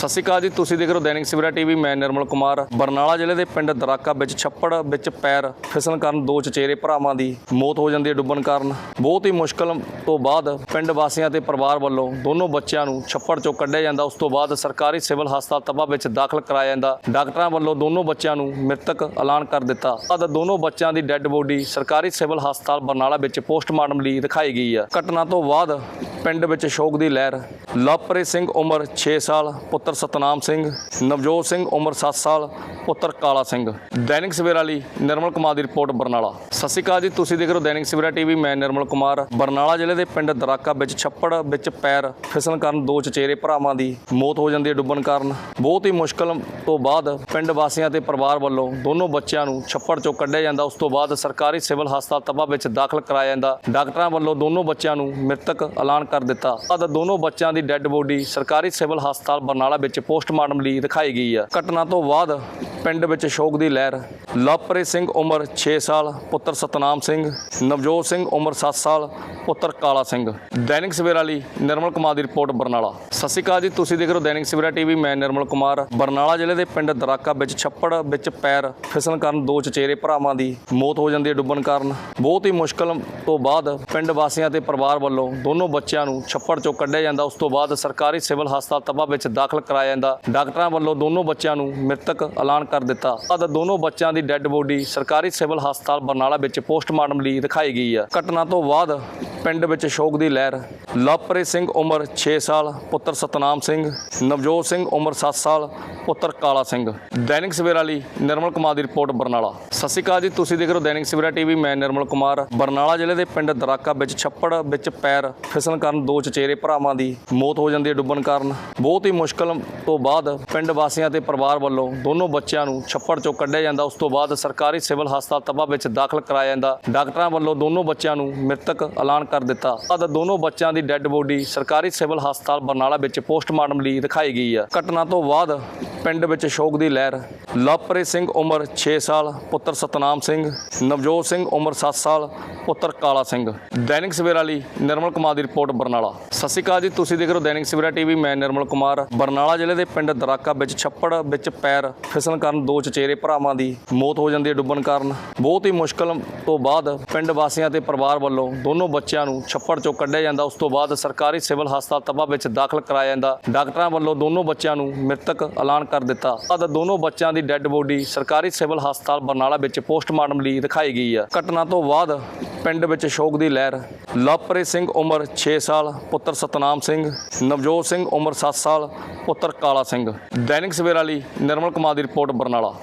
ਸਤਿ ਸ਼੍ਰੀ ਅਕਾਲ ਜੀ, ਤੁਸੀਂ ਦੇਖ ਰਹੇ ਹੋ ਦੈਨਿਕ ਸਵੇਰਾ ਟੀਵੀ, ਮੈਂ ਨਿਰਮਲ ਕੁਮਾਰ। ਬਰਨਾਲਾ ਜ਼ਿਲ੍ਹੇ ਦੇ ਪਿੰਡ ਦਰਾਕਾ ਵਿੱਚ ਛੱਪੜ ਵਿੱਚ ਪੈਰ ਫਿਸਲਣ ਕਾਰਨ ਦੋ ਚਚੇਰੇ ਭਰਾਵਾਂ ਦੀ ਮੌਤ ਹੋ ਜਾਂਦੀ ਹੈ ਡੁੱਬਣ ਕਾਰਨ। ਬਹੁਤ ਹੀ ਮੁਸ਼ਕਲ ਤੋਂ ਬਾਅਦ ਪਿੰਡ ਵਾਸੀਆਂ ਤੇ ਪਰਿਵਾਰ ਵੱਲੋਂ ਦੋਨੋਂ ਬੱਚਿਆਂ ਨੂੰ ਛੱਪੜ ਚੋਂ ਕੱਢਿਆ ਜਾਂਦਾ। ਉਸ ਤੋਂ ਬਾਅਦ ਸਰਕਾਰੀ ਸਿਵਲ ਹਸਪਤਾਲ ਤੱਬਾ ਵਿੱਚ ਦਾਖਲ ਕਰਾਇਆ ਜਾਂਦਾ। ਡਾਕਟਰਾਂ ਵੱਲੋਂ ਦੋਨੋਂ ਬੱਚਿਆਂ ਨੂੰ ਮ੍ਰਿਤਕ ਐਲਾਨ ਕਰ ਦਿੱਤਾ। ਬਾਅਦ ਦੋਨੋਂ ਬੱਚਿਆਂ ਦੀ ਡੈੱਡ ਬੋਡੀ ਸਰਕਾਰੀ ਸਿਵਲ ਹਸਪਤਾਲ ਬਰਨਾਲਾ ਵਿੱਚ ਪੋਸਟਮਾਰਟਮ ਲਈ ਦਿਖਾਈ ਗਈ ਹੈ। ਘਟਨਾ ਤੋਂ ਬਾਅਦ ਪਿੰਡ ਵਿੱਚ ਸ਼ੋਕ ਦੀ ਲਹਿਰ। ਲਵਪ੍ਰੀਤ ਸਿੰਘ ਉਮਰ 6 ਸਾਲ, ਪੁੱਤਰ ਸਤਨਾਮ ਸਿੰਘ, ਨਵਜੋਤ ਸਿੰਘ ਉਮਰ 7 ਸਾਲ, ਪੁੱਤਰ ਕਾਲਾ ਸਿੰਘ। ਦੈਨਿਕ ਸਵੇਰਾ ਲਈ ਨਿਰਮਲ ਕੁਮਾਰ ਦੀ ਰਿਪੋਰਟ ਬਰਨਾਲਾ। ਸਤਿ ਸ਼੍ਰੀ ਅਕਾਲ ਜੀ, ਤੁਸੀਂ ਦੇਖ ਰਹੇ ਹੋ ਦੈਨਿਕ ਸਵੇਰਾ ਟੀਵੀ, ਮੈਂ ਨਿਰਮਲ ਕੁਮਾਰ। ਬਰਨਾਲਾ ਜ਼ਿਲ੍ਹੇ ਦੇ ਪਿੰਡ ਦਰਾਕਾ ਵਿੱਚ ਛੱਪੜ ਵਿੱਚ ਪੈਰ ਫਿਸਲਣ ਕਾਰਨ ਦੋ ਚਚੇਰੇ ਭਰਾਵਾਂ ਦੀ ਮੌਤ ਹੋ ਜਾਂਦੀ ਹੈ ਡੁੱਬਣ ਕਾਰਨ। ਬਹੁਤ ਹੀ ਮੁਸ਼ਕਲ ਤੋਂ ਬਾਅਦ ਪਿੰਡ ਵਾਸੀਆਂ ਤੇ ਪਰਿਵਾਰ ਵੱਲੋਂ ਦੋਨੋਂ ਬੱਚਿਆਂ ਨੂੰ ਛੱਪੜ ਚੋਂ ਕੱਢਿਆ ਜਾਂਦਾ। ਉਸ ਤੋਂ ਬਾਅਦ ਸਰਕਾਰੀ ਸਿਵਲ ਹਸਪਤਾਲ ਤੱਬਾ ਵਿੱਚ ਦਾਖਲ ਕਰਾਇਆ ਜਾਂਦਾ। ਡਾਕਟਰਾਂ ਵੱਲੋਂ ਦੋਨੋਂ ਬੱਚਿਆਂ ਨੂੰ ਮ੍ਰਿਤਕ ਐਲਾਨ ਕਰ ਦਿੱਤਾ। ਬਾਅਦ ਦੋਨੋਂ ਬੱਚਿਆਂ ਦੀ ਡੈੱਡ ਬੋਡੀ ਸਰਕਾਰੀ ਸਿਵਲ ਹਸਪਤਾਲ ਬਰਨਾਲਾ ਵਿੱਚ ਪੋਸਟਮਾਰਟਮ ਲਈ ਦਿਖਾਈ ਗਈ ਹੈ। ਘਟਨਾ ਤੋਂ ਬਾਅਦ ਪਿੰਡ ਵਿੱਚ ਸ਼ੋਕ ਦੀ ਲਹਿਰ। ਲਵਪ੍ਰੀਤ ਸਿੰਘ ਉਮਰ 6 ਸਾਲ, ਪੁੱਤਰ ਸਤਨਾਮ ਸਿੰਘ, ਨਵਜੋਤ ਸਿੰਘ ਉਮਰ 7 ਸਾਲ, ਪੁੱਤਰ ਕਾਲਾ ਸਿੰਘ। ਦੈਨਿਕ ਸਵੇਰਾ ਲਈ ਨਿਰਮਲ ਕੁਮਾਰ ਦੀ ਰਿਪੋਰਟ ਬਰਨਾਲਾ। ਸਤਿ ਸ਼੍ਰੀ ਅਕਾਲ ਜੀ, ਤੁਸੀਂ ਦੇਖ ਰਹੇ ਹੋ ਦੈਨਿਕ ਸਵੇਰਾ ਟੀਵੀ, ਮੈਂ ਨਿਰਮਲ ਕੁਮਾਰ। ਬਰਨਾਲਾ ਜ਼ਿਲ੍ਹੇ ਦੇ ਪਿੰਡ ਦਰਾਕਾ ਵਿੱਚ ਛੱਪੜ ਵਿੱਚ ਪੈਰ ਫਿਸਲਣ ਕਾਰਨ ਦੋ ਚਚੇਰੇ ਭਰਾਵਾਂ ਦੀ ਮੌਤ ਹੋ ਜਾਂਦੀ ਹੈ ਡੁੱਬਣ ਕਾਰਨ। ਬਹੁਤ ਹੀ ਮੁਸ਼ਕਲ ਤੋਂ ਬਾਅਦ ਪਿੰਡ ਵਾਸੀਆਂ ਤੇ ਪਰਿਵਾਰ ਵੱਲੋਂ ਦੋਨੋਂ ਬੱਚਿਆਂ ਨੂੰ ਛੱਪੜ ਚੋਂ ਕੱਢਿਆ ਜਾਂਦਾ। ਉਸ ਤੋਂ ਬਾਅਦ ਸਰਕਾਰੀ ਸਿਵਲ ਹਸਪਤਾਲ ਤਬਾ ਵਿੱਚ ਦਾਖਲ ਕਰਾਇਆ ਜਾਂਦਾ। ਡਾਕਟਰਾਂ ਵੱਲੋਂ ਦੋਨੋਂ ਬੱਚਿਆਂ ਨੂੰ ਮ੍ਰਿਤਕ ਐਲਾਨ ਕਰ ਦਿੱਤਾ। ਬਾਅਦ ਦੋਨੋਂ ਬੱਚਿਆਂ ਦੀ ਡੈੱਡ ਬੋਡੀ ਸਰਕਾਰੀ ਸਿਵਲ ਹਸਪਤਾਲ ਬਰਨਾਲਾ ਵਿੱਚ ਪੋਸਟਮਾਰਟਮ ਲਈ ਦਿਖਾਈ ਗਈ ਹੈ ਘਟਨਾ ਤੋਂ ਬਾਅਦ ਪਿੰਡ ਵਿੱਚ ਸ਼ੋਕ ਦੀ ਲਹਿਰ ਲਵਪ੍ਰੀਤ ਸਿੰਘ ਉਮਰ 6 ਸਾਲ, ਪੁੱਤਰ ਸਤਨਾਮ ਸਿੰਘ, ਨਵਜੋਤ ਸਿੰਘ ਉਮਰ 7 ਸਾਲ, ਪੁੱਤਰ ਕਾਲਾ ਸਿੰਘ। ਦੈਨਿਕ ਸਵੇਰਾ ਲਈ ਨਿਰਮਲ ਕੁਮਾਰ ਦੀ ਰਿਪੋਰਟ ਬਰਨਾਲਾ। ਸਤਿ ਸ਼੍ਰੀ ਅਕਾਲ ਜੀ, ਤੁਸੀਂ ਦੇਖ ਰਹੇ ਹੋ ਦੈਨਿਕ ਸਵੇਰਾ ਟੀਵੀ, ਮੈਂ ਨਿਰਮਲ ਕੁਮਾਰ। ਬਰਨਾਲਾ ਜ਼ਿਲ੍ਹੇ ਦੇ ਪਿੰਡ ਦਰਾਕਾ ਵਿੱਚ ਛੱਪੜ ਵਿੱਚ ਪੈਰ ਫਿਸਲਣ ਕਾਰਨ ਦੋ ਚਚੇਰੇ ਭਰਾਵਾਂ ਦੀ ਮੌਤ ਹੋ ਜਾਂਦੀ ਹੈ ਡੁੱਬਣ ਕਾਰਨ। ਬਹੁਤ ਹੀ ਮੁਸ਼ਕਲ ਤੋਂ ਬਾਅਦ ਪਿੰਡ ਵਾਸੀਆਂ ਤੇ ਪਰਿਵਾਰ ਵੱਲੋਂ ਦੋਨੋਂ ਬੱਚਿਆਂ ਨੂੰ ਛੱਪੜ ਚੋਂ ਕੱਢਿਆ ਜਾਂਦਾ। ਉਸ ਤੋਂ ਬਾਅਦ ਸਰਕਾਰੀ ਸਿਵਲ ਹਸਪਤਾਲ ਤਬਾ ਵਿੱਚ ਦਾਖਲ ਕਰਾਇਆ ਜਾਂਦਾ। ਡਾਕਟਰਾਂ ਵੱਲੋਂ ਦੋਨੋਂ ਬੱਚਿਆਂ ਨੂੰ ਮ੍ਰਿਤਕ ਐਲਾਨ ਕਰ ਦਿੱਤਾ। ਬਾਅਦ ਦੋਨੋਂ ਬੱਚਿਆਂ ਦੀ ਡੈੱਡ ਬੋਡੀ ਸਰਕਾਰੀ ਸਿਵਲ ਹਸਪਤਾਲ ਬਰਨਾਲਾ ਵਿੱਚ ਪੋਸਟਮਾਰਟਮ ਲਈ ਦਿਖਾਈ ਗਈ ਹੈ ਘਟਨਾ ਤੋਂ ਬਾਅਦ ਪਿੰਡ ਵਿੱਚ ਸ਼ੋਕ ਦੀ ਲਹਿਰ ਲਵਪ੍ਰੀਤ ਸਿੰਘ ਉਮਰ 6 ਸਾਲ, ਪੁੱਤਰ ਸਤਨਾਮ ਸਿੰਘ, ਨਵਜੋਤ ਸਿੰਘ ਉਮਰ 7 ਸਾਲ, ਪੁੱਤਰ ਕਾਲਾ ਸਿੰਘ। ਦੈਨਿਕ ਸਵੇਰਾ ਲਈ ਨਿਰਮਲ ਕੁਮਾਰ ਦੀ ਰਿਪੋਰਟ ਬਰਨਾਲਾ। ਸਤਿ ਸ਼੍ਰੀ ਅਕਾਲ ਜੀ, ਤੁਸੀਂ ਦੇਖ ਰਹੇ ਹੋ ਦੈਨਿਕ ਸਵੇਰਾ ਟੀਵੀ, ਮੈਂ ਨਿਰਮਲ ਕੁਮਾਰ। ਬਰਨਾਲਾ ਜ਼ਿਲ੍ਹੇ ਦੇ ਪਿੰਡ ਦਰਾਕਾ ਵਿੱਚ ਛੱਪੜ ਵਿੱਚ ਪੈਰ ਫਿਸਲਣ ਕਾਰਨ ਦੋ ਚਚੇਰੇ ਭਰਾਵਾਂ ਦੀ ਮੌਤ ਹੋ ਜਾਂਦੀ ਹੈ ਡੁੱਬਣ ਕਾਰਨ। ਬਹੁਤ ਹੀ ਮੁਸ਼ਕਲ ਤੋਂ ਬਾਅਦ ਪਿੰਡ ਵਾਸੀਆਂ ਤੇ ਪਰਿਵਾਰ ਵੱਲੋਂ ਦੋਨੋਂ ਬੱਚਿਆਂ ਨੂੰ ਛੱਪੜ ਚੋਂ ਕੱਢਿਆ ਜਾਂਦਾ। ਉਸ ਤੋਂ ਬਾਅਦ ਸਰਕਾਰੀ ਸਿਵਲ ਹਸਪਤਾਲ ਤਬਾ ਵਿੱਚ ਦਾਖਲ ਕਰਾਇਆ ਜਾਂਦਾ। ਡਾਕਟਰਾਂ ਵੱਲੋਂ ਦੋਨੋਂ ਬੱਚਿਆਂ ਨੂੰ ਮ੍ਰਿਤਕ ਐਲਾਨ ਕਰ ਦਿੱਤਾ। ਬਾਅਦ ਦੋਨੋਂ ਬੱਚਿਆਂ ਦੀ ਡੈੱਡ ਬੋਡੀ ਸਰਕਾਰੀ ਸਿਵਲ ਹਸਪਤਾਲ ਬਰਨਾਲਾ ਵਿੱਚ ਪੋਸਟਮਾਰਟਮ ਲਈ ਦਿਖਾਈ ਗਈ ਹੈ ਘਟਨਾ ਤੋਂ ਬਾਅਦ ਪਿੰਡ ਵਿੱਚ ਸ਼ੋਕ ਦੀ ਲਹਿਰ। ਲਵਪ੍ਰੀਤ ਸਿੰਘ ਉਮਰ 6 ਸਾਲ, ਪੁੱਤਰ ਸਤਨਾਮ ਸਿੰਘ, ਨਵਜੋਤ ਸਿੰਘ ਉਮਰ 7 ਸਾਲ, ਪੁੱਤਰ ਕਾਲਾ ਸਿੰਘ। ਦੈਨਿਕ ਸਵੇਰਾ ਲਈ ਨਿਰਮਲ ਕੁਮਾਰ ਦੀ ਰਿਪੋਰਟ ਬਰਨਾਲਾ।